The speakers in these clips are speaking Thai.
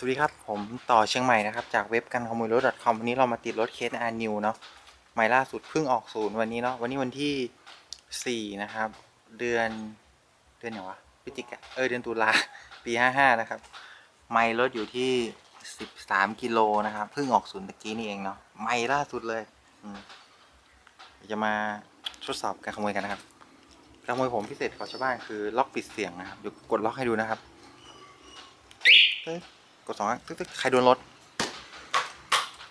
สวัสดีครับ ผมต่อเชียงใหม่นะครับ จากเว็บกันขโมยรถ .com วันนี้เรามาติดรถเคสอาร์นิวเนาะใหม่ล่าสุดเพิ่งออกศูนย์วันนี้เนาะวันนี้วันที่ 4 นะครับ เดือนเดือนไหนวะพฤศจิกาเออเดือนตุลาปี 55 นะครับ ไม่รถอยู่ที่ 13 กิโลนะครับเพิ่งออกศูนย์ตะกี้นี่เองเนาะไม่ล่าสุดเลยจะมาทดสอบการขโมยกันนะครับการขโมยผมพิเศษของชาวบ้านคือล็อกปิดเสียงนะครับเดี๋ยวกดล็อกให้ดูนะครับ กดสองตึ๊ดตึ๊ดใครโดนรถ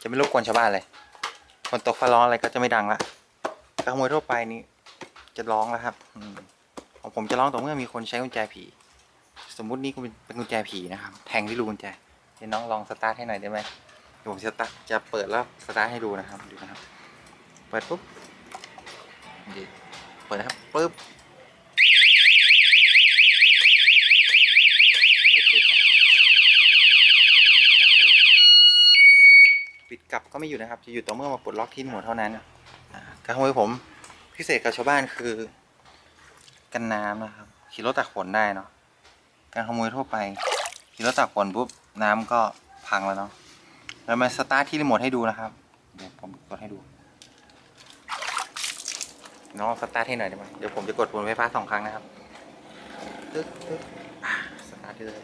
จะไม่รบกวนชาวบ้านเลยคนตกฟ้าร้องอะไรก็จะไม่ดังละการขโมยทั่วไปนี้จะร้องแล้วครับอของผมจะร้องต่อเมื่อมีคนใช้กุญแจผี สมมุตินี่เป็นเป็นกุญแจผีนะครับ แทงที่รูกุญแจเดี๋ยวน้องลองสตาร์ทให้หน่อยได้ไหมเดี๋ยวผมจะจะเปิดแล้วสตาร์ทให้ดูนะครับดูนะครับ เปิดปุ๊บดีเปิดนะครับปุ๊บไม่ติดนะครับปิด กลับก็ไม่อยู่นะครับ จะอยู่ต่อเมื่อมาปลดล็อกที่หมวดเท่านั้นการขโมยผมพิเศษกับชาวบ้านคือ กันน้ำนะครับ ขี่รถตักฝนได้เนาะการขโมยทั่วไป ขี่รถตากฝนปุ๊บน้ำก็พังแล้วเนาะเรามาสตาร์ทที่รีโมทให้ดูนะครับเดี๋ยวผมกดให้ดูน้องสตาร์ทให้หน่อยได้ไหมเดี๋ยวผมจะกดบนไฟฟ้าสองครั้งนะครับตึ๊กตึ๊กสตาร์ทเลย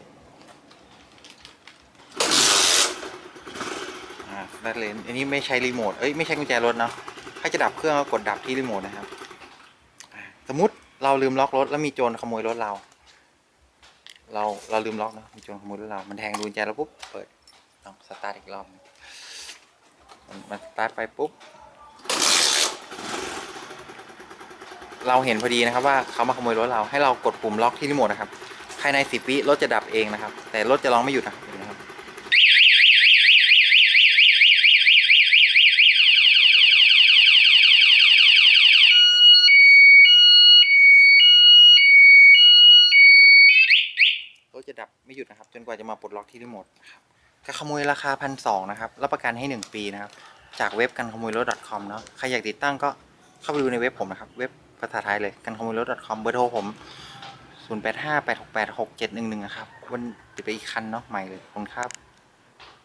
อ่าสตาร์ทเลยอันนี้ไม่ใช้รีโมทเอ้ยไม่ใช้กุญแจรถเนาะถ้าจะดับเครื่องก็กดดับที่รีโมทนะครับสมมติเราลืมล็อกรถแล้วมีโจรขโมยรถเรา เราเราลืมล็อกนะมีโจรขโมยรถเรา มันแทงดูกุญแจแล้วปุ๊บเปิดลองสตาร์ทอีกรอบมันมันสตาร์ทไปปุ๊บเราเห็นพอดีนะครับว่าเขามาขโมยรถเราให้เรากดปุ่มล็อกที่รีโมทนะครับ ภายในสิบวิรถจะดับเองนะครับ แต่รถจะร้องไม่หยุดนะครับเห็นไหมครับ รถ จะดับไม่หยุดนะครับ จนกว่าจะมาปลดล็อกที่รีโมทนะครับการขโมยราคาพันสองนะครับ รับประกันให้ 1 ปีนะครับ จากเว็บกันขโมยรถ .com เนาะ ใครอยากติดตั้งก็เข้าไปดูในเว็บผมนะครับ เว็บภาษาไทยเลย กันขโมยรถ .com เบอร์โทรผม 0 8 5 8 6 8 6 7 1 1 นะครับ วันติดไปอีกคันเนาะใหม่เลยขอบคุณครับ